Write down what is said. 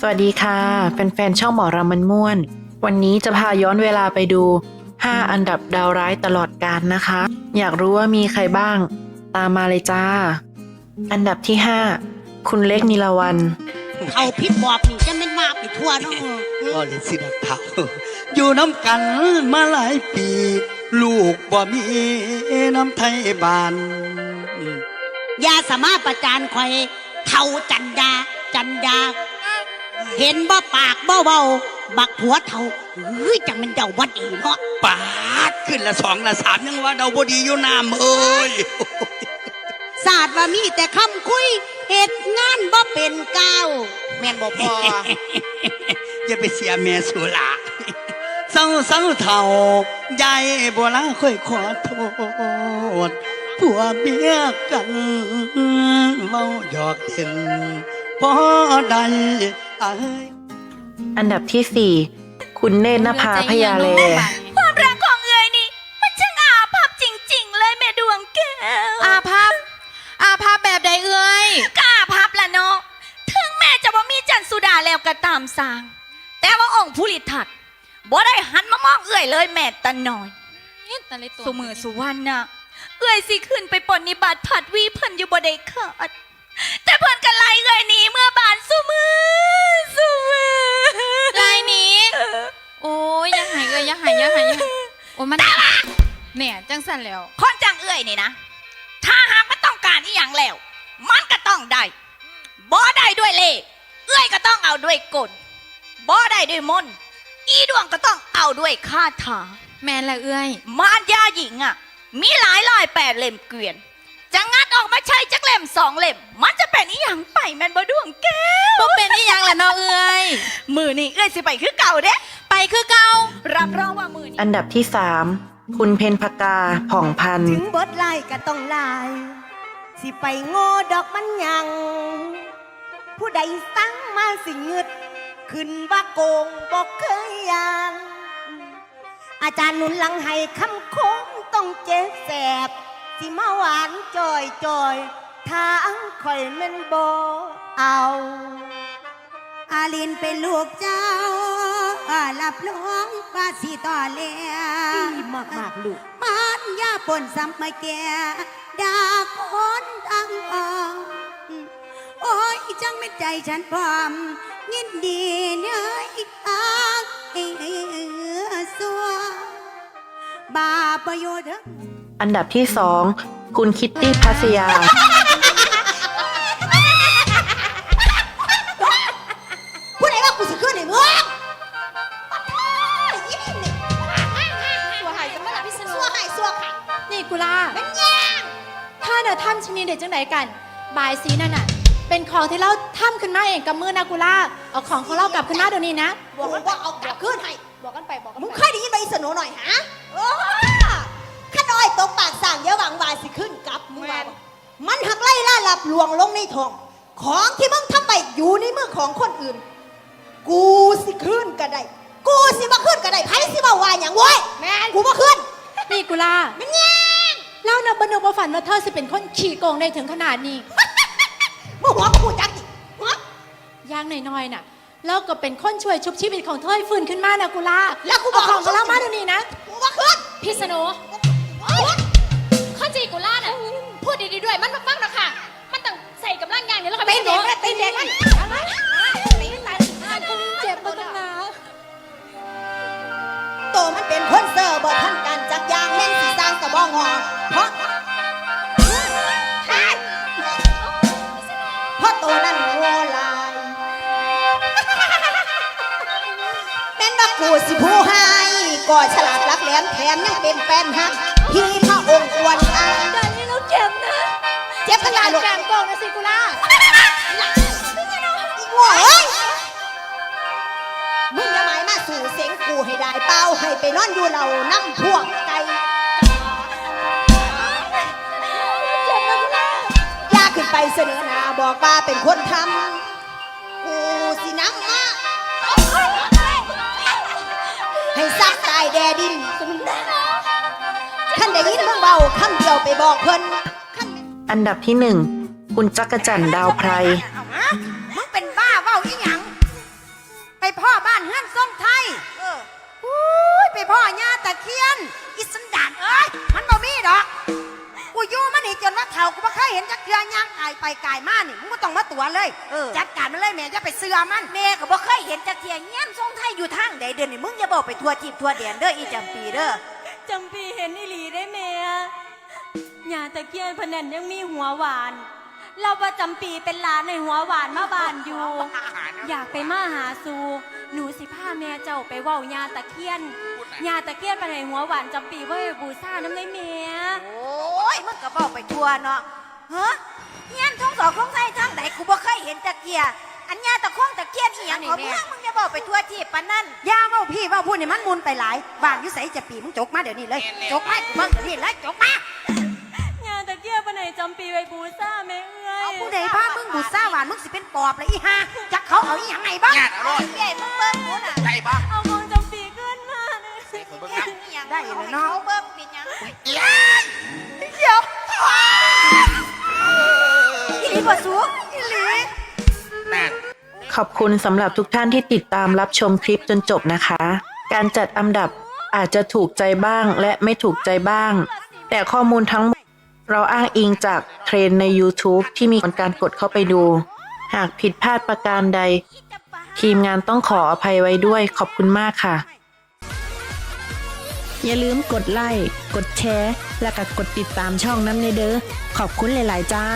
สวัสดีค่ะแฟนๆช่องหมอรำมันม่วน วันนี้จะพาย้อนเวลาไปดู 5 อันดับดาวร้ายตลอดกาลนะคะ อยากรู้ว่ามีใครบ้าง ตามมาเลยจ้า อันดับที่ 5 คุณเล็กนิลวันเขาพิษบอกนี่จะเป็นมาไปทั่วเน้องก็เลยสิดักเท่าอยู่น้ำกันมาหลายปี ลูกบ่มีน้ำไทยบ้านยาสามารถประจานคอยเท่าจันดาจันดา เห็นบ่ปากบ่เบาบักผัวเท่าเฮ้ยจังมันเดาวัดอีเนาะปาดขึ้นละสองละสามยังว่าเดาบดีอยู่น้ำเอ้ยศาสตร์ว่ามีแต่คำคุยเหตุงานบ่เป็นก้าวแม่นบ่พออย่าไปเสียแม่สุละเศร้าเศร้าเท่ายายบัวลาค่อยขอโทษผัวเมียกันเมาหยอกเล่นพอใดเอ้ยอันดับที่4คุณเนตรนภาพยาเล ความรักของเอ๋ยนี่ มันช่างอาภัพจริง ๆ เลยแม่ดวงแก้วอาภัพอาภัพแบบใดเอ่ยก็อาภัพละเนาะถึงแม่จะบ่มีจันทร์สุดาแล้วก็ตามสร้าง แต่ว่าองค์ผู้ลิทัดบ่ได้หันมามองเอ๋ยเลยแม่ตะน้อย สุมือสุวรรณน่ะเอ๋ยสิขึ้นไปปลดนิบัติผัดวีเพิ่นอยู่บ่ได้ขาดแต่เพิ่นก็ไล่เอ๋ยหนีเมื่อบาน โอ้ยมันแหน่จังสั่นแล้ว คนจังเอ่ยนี่นะ ถ้าหากมันต้องการอีหยังแล้ว มันก็ต้องได้บ่ได้ด้วยเล่ห์เอ้ยก็ต้องเอาด้วยกลบ่ได้ด้วยมนต์อีดวงก็ต้องเอาด้วยคาถา แม่นละเอ่ยมารยาหญิงอะ มีหลายลายแปดเล่มเกวียน จะงัดออกมาใช้จักเล่มสองเล่ม มันจะเป็นอีหยังไปแม่นบ่ดวงแก้วบ่เป็นนี่ยังละเนาะเอ่ยมือนี่เอ้ยสิไปคือเก่าเด้ไป คือเก่ารับรองว่ามือนี้อันดับที่ 3 คุณเพนพกาผ่องพันธ์ ถึงบทลายก็ต้องลาย สิไปโง่ดอกมันยัง ผู้ใดสั่งมาสิเงึด ขึ้นว่าโกงบอกเคยยาน อาจารย์หนุนหลังให้คำคมต้องเจ็บแสบ สิมาหวานจอยจอยทางคอยแม่นบอเอา อาลินเป็นลูกเจ้า อาลับหลวงว่าสิต่อเลียมากมากลูก มันยาปนซ้ำไม่แก่ดาคนทั้งออกโอ้ยจังเป็นใจฉันพร้อม ยินดีเนื้ออีกอักเอสัวบาประโยชน์เด้อ อันดับที่ 2 คุณคิตตี้พัสยา ถ้าเนอะท่านชนีเด็ดจังไหนกัน บายสีนั่นน่ะ เป็นของที่เราทำขึ้นมาเองกับมือนะกุลาเอาของของเรากลับขึ้นมาเดี๋ยวนี้นะบอกว่าเอากลับขึ้นให้บอกกันไปบอกกันมึงไปเคยได้ยินใบสนอหน่อยฮะโอ้ข้าน้อยตกปากสั่งเยอะหวังวายสิขึ้นกลับมึงว่าบ่มันหักไล่ล่าหลับลวงลงในทอง ของที่มึงทำไปอยู่ในมือของคนอื่น กูสิขึ้นก็ได้ กูสิมาขึ้นก็ได้ไผสิมาว่าอย่างโว้ยแม่กูมาขึ้นนี่กุลามันแย่ง เล่านะบรรนุบฝันว่าเธอจะเป็นคนขี่โกงได้ถึงขนาดนี้มึงหัวกูจักดิหัวอย่างน้อยๆน่ะแล้วก็เป็นคนช่วยชุบชีวิตของเธอให้ฟื้นขึ้นมานะกุลาแล้วกูบอกเาของของเรามาเดี๋ยวนี้นะกูมาขึ้นพี่สนุข้อจีกุล่าน่ะพูดดีๆด้วยมันมาฟังนะค่ะ มันต้องใส่กับร่างกายเนี่ยแล้วค่ะเต้นพี่สเด็นุกนะเต้นเด็กนะเจ็บมาตั้งนานโตมันเป็นคนเซอร์บ่ทันการจักยางแม่นสีสร้างกระบองหอ ราะตัวนั้นงัวลายแม่นว่ากูสิผู้ให้ก่อฉลาดรักแหลมแถมยังเป็นแฟนฮักพี่พระองค์อวนอายตอนนี้เราเจ็บนะเจ็บขนาดลูกแกงโกงนะสิกุล่าอีงัวเอ้ยมึงจะหมายมาสู่เสียงกูให้ได้เป้าให้ไปนอนอยู่เรานั่งพวกไก่เจ็บนะกุล่าอยากขึ้นไปเสนอหน้า บอกว่าเป็นคนทำกูสินังมาให้ซักตายแดดินท่านได้ยินมึงเบาคำเดียวไปบอกเพิ่นขั้นอันดับที่1คุณจักรจันทร์ดาวไพรมึงเป็นบ้าเบ้าอีหยังพ่อบ้านเฮือนทรงไทยเอออุ้ยไปพ่อย่าตะเคียนอีสันด กูอยู่มันนี่จนว่าเฒ่ากูบ่เคยเห็นจักเทือย่างกายไปกายมานี่มึงบ่ต้องมาตัวเลย เออ จัดการมันเลยแม่อย่าไปเสือมัน แม่ก็บ่เคยเห็นจักเทียเงี้ยนทรงไทยอยู่ทางใดเดินนี่มึงอย่าบอกไปทั่วทิพย์ทั่วแดนเด้ออีจำปีเด้อจำปีเห็นอีหลีได้แม่ยาตะเกียนพนันยังมีหัวหวาน เราประจำปีเป็นหลานในหัวหวานมาบานอยู่ อยากไปมาหาสูหนูสิพาแม่เจ้าไปเว้ายาตะเคียนยาตะเคียนพนันหัวหวานจำปีไว้ไปบูชาน้ำได้แม่โอ้ย มึงก็บอกไปทั่วเนาะเฮ้เงี้ยนทงสองทงไทยทางใดกูบ่เคยเห็นจักเทียอันญาตะคงตะเคียนอีหยังของมึงมึงอย่าบอกไปทั่วทิพย์ปานนั้นอย่าเว้าพี่เว้าพูดนี่มันมุนไปหลายบ้านอยู่ไสจะปีมึงจกมาเดี๋ยวนี้เลยจกมากูเบิ่งเดี๋ยวนี้เลยจกมายาตะเกียนพนันจำปีไปบูชาแม่เอ้ยเอาผู้ใดพามึงบุษาหวานมึงสิเป็นปอบเลยอีห่าจักเขาเอาอีหยังไงบ้างใหญ่มึงเบิ่งกูน่ะเอาของจำปีขึ้นมาเลยอีหยังได้เลยเนาะเขาเบิ่งเป็นหยังอีหลี บ่สูอีหลีขอบคุณสำหรับทุกท่านที่ติดตามรับชมคลิปจนจบนะคะ การจัดอันดับอาจจะถูกใจบ้างและไม่ถูกใจบ้าง แต่ข้อมูลทั้งหมดเราอ้างอิงจากเทรนด์ใน YouTube ที่มีการกดเข้าไปดู หากผิดพลาดประการใด ทีมงานต้องขออภัยไว้ด้วยขอบคุณมากค่ะ อย่าลืมกดไลค์ กดแชร์ และก็กดติดตามช่องน้ำในเด้อ ขอบคุณหลาย ๆ จ้า